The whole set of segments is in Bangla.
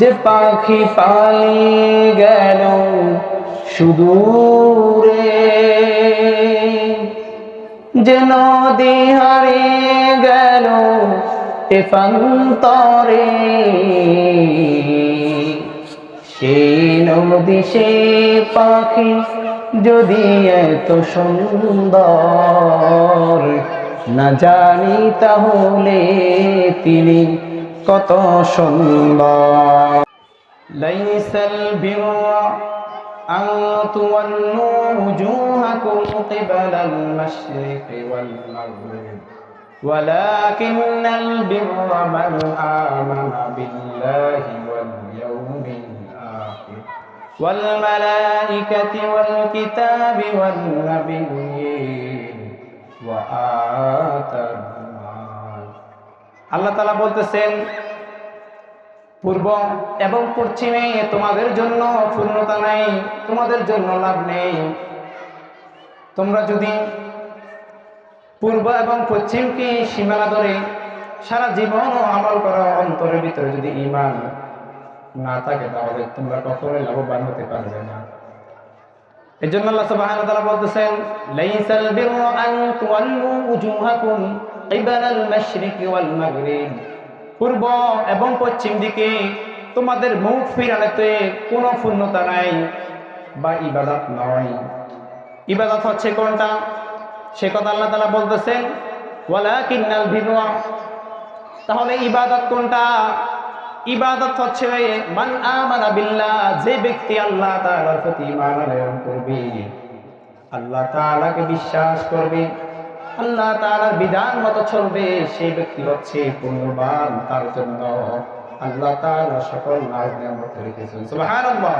যে পাখি পালিয়ে গেল সুদূরে, যে নদী হারিয়ে গেল তেফান্তরে সেই নদী, সে পাখি যদি এত সুন্দর না জানি তাহলে তিনি কত সুন্দর লাইসাল বিররা أن تولوا وجوهكم قبل المشرق والمغرب ولكن البر من آمن بالله واليوم الآخر والملائكة والكتاب والنبيين وآتى المال আল্লাহ তালা বলতেছেন, পূর্ব এবং পশ্চিমে তোমাদের জন্য পূর্ণতা নেই, তোমাদের জন্য লাভ নেই। তোমরা যদি পূর্ব এবং পশ্চিমকে সীমানা ধরে সারা জীবন আমল করা, অন্তরের ভিতরে যদি ইমান না থাকে, তাহলে তোমরা কখনোই লাভবান হতে পারবে না। এই জন্য আল্লাহ সুবহানাহু ওয়া তাআলা বলতেছেন, লাইসাল বিররা আন তুওয়াল্লু উজুহাকুম কিবালাল মাশরিকি ওয়াল মাগরিব। পূর্ব এবং পশ্চিম দিকে তোমাদের মুখ ফিরানোতে কোনো পূর্ণতা নাই বা ইবাদত নয়। ইবাদত হচ্ছে কোনটা? সে কথা আল্লাহ তালা বলতেছেন ওয়ালা কিন্নাল ভিনুয়া তাহলে ইবাদত কোনটা? ইবাদত হচ্ছে মান আমানা বিল্লাহ, যে ব্যক্তি আল্লাহ তাআলার প্রতি ঈমান আনয়ন করবে, আল্লাহ তাআলাকে বিশ্বাস করবে, আল্লাহ তাআলার বিধান মতো চলবে, সেই ব্যক্তি হচ্ছে পূর্ণবান তার জন্য। আল্লাহ তাআলা সকল নাজ নিয়ামত রেখেছেন। সুবহানাল্লাহ।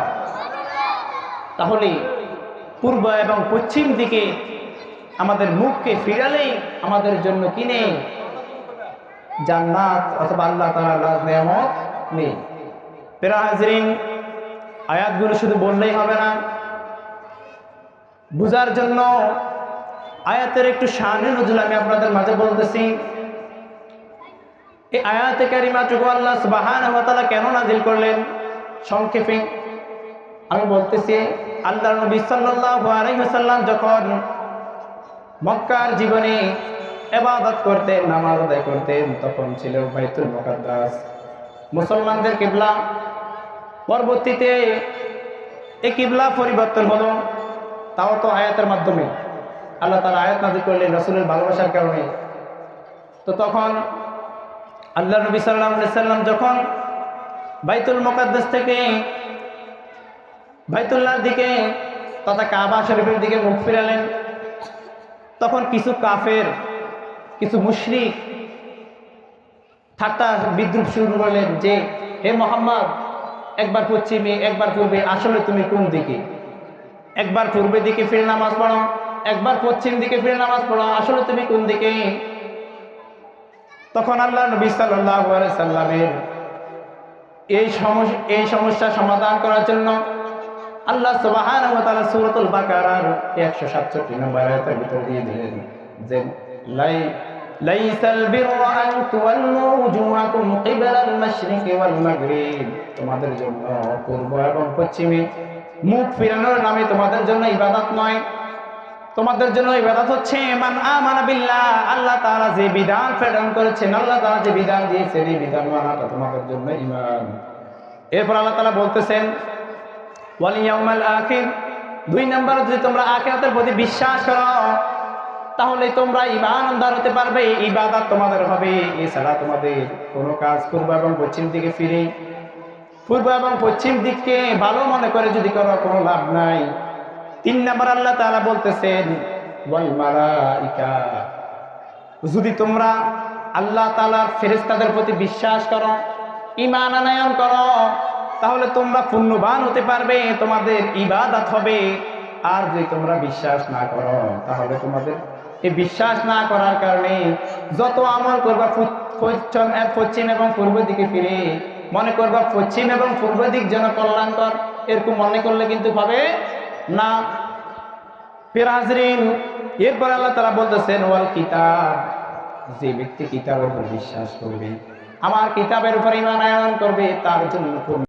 তাহলে পূর্ব এবং পশ্চিম দিকে আমাদের মুখকে ফিরালেই আমাদের জন্য কি নেই? জান্নাত অথবা আল্লাহ তাআলার নাজ নিয়ামত। নেই পেরা হাজরিন, আয়াতগুলো শুধু বললেই হবে না। বুঝার জন্য আয়াতের একটু শানে নজুল আমি আপনাদের মাঝে বলতেছি। এই আয়াতে কারিমাটুকু আল্লাহ সুবহানাহু ওয়া তাআলা কেন নাজিল করলেন? সংক্ষেপে আমি বলতেছি আল্লাহ নবী সাল্লাল্লাহু আলাইহি ওয়াসাল্লাম যখন মক্কার জীবনে ইবাদত করতেন, নামাজ আদায় করতেন, তখন ছিল বাইতুল মুকাদ্দাস। মুসলমানদের কিবলা। পরবর্তীতে এই কিবলা পরিবর্তন হলো, তাও তো আয়াতের মাধ্যমে। আল্লাহ তারা আয়াত নাজির করলেন রসুলের ভালোবাসার কারণে। তো তখন আল্লাহ নবী সাল্লাম সাল্লাম যখন বাইতুল মোকাদ্দাস থেকে বাইতুল্লাহর দিকে তথা কাবা শরীফের দিকে মুখ ফিরালেন, তখন কিছু কাফের, কিছু মুশরিক ঠাট্টা বিদ্রুপ শুরু করলেন যে, হে মোহাম্মদ, একবার পশ্চিমে একবার পূর্বে আসলে তুমি কোন দিকে? একবার পূর্বে দিকে ফিরে নামাজ পড়ো, একবার পশ্চিম দিকে ফিরে নামাজ পড়ো, আসলে তুমি কোন দিকে? তখন আল্লাহ নবী সাল্লামের এই সমস্যা এই সমস্যা সমাধান করার জন্য আল্লাহ সুরতুল বাকারার একশো সাতষট্টি নম্বর দিয়ে দিলেন যে, লাই বিররা আন তুওয়াল্লু উজুহাকুম কিবালাল মাশরিকি ওয়াল মাগরিব। তোমাদের জন্য পূর্ব এবং পশ্চিমে মুখ ফিরানোর নামে তোমাদের জন্য ইবাদত নয়। তোমাদের জন্য ইবাদত হচ্ছে, মান আমানা বিল্লাহ আল্লাহ তাআলা যে বিধান প্রেরণ করেছেন, আল্লাহ তাআলা যে বিধান দিয়েছেন, এই বিধান মানাটা তোমাদের জন্য ঈমান। এরপর আল্লাহ তাআলা বলতেছেন, ওয়াল ইয়াউমাল আখির দুই নম্বর যদি তোমরা আখিরাতের প্রতি বিশ্বাস করো তাহলে তোমরা ইমানদার হতে পারবে, ইবাদত তোমাদের হবে। এছাড়া তোমাদের কোনো কাজ পূর্ব এবং পশ্চিম দিকে ফিরে, পূর্ব এবং পশ্চিম দিককে ভালো মনে করে যদি করো, কোনো লাভ নাই। তিন নম্বর আল্লাহ তাআলা বলতেছেন যদি তোমরা আল্লাহ তাআলার ফেরেশতাদের প্রতি বিশ্বাস করো, ঈমান আনয়ন করো, তাহলে তোমরা পুণ্যবান হতে পারবে, তোমাদের ইবাদত হবে। আর যদি তোমরা বিশ্বাস না করো, তাহলে তোমাদের এই বিশ্বাস না করার কারণে যত আমল করবা পশ্চিম পশ্চিম এবং পূর্ব দিকে ফিরে, মনে করবা পশ্চিম এবং পূর্ব দিক যেন কল্যাণকর, এরকম মনে করলে কিন্তু হবে না। ফিরাজরিন এরপর আল্লাহ তারা বলতেছেন, ওয়াল কিতাব যে ব্যক্তি কিতাবের উপর বিশ্বাস করবে, আমার কিতাবের উপর ইমান আয়ন করবে, তার জন্য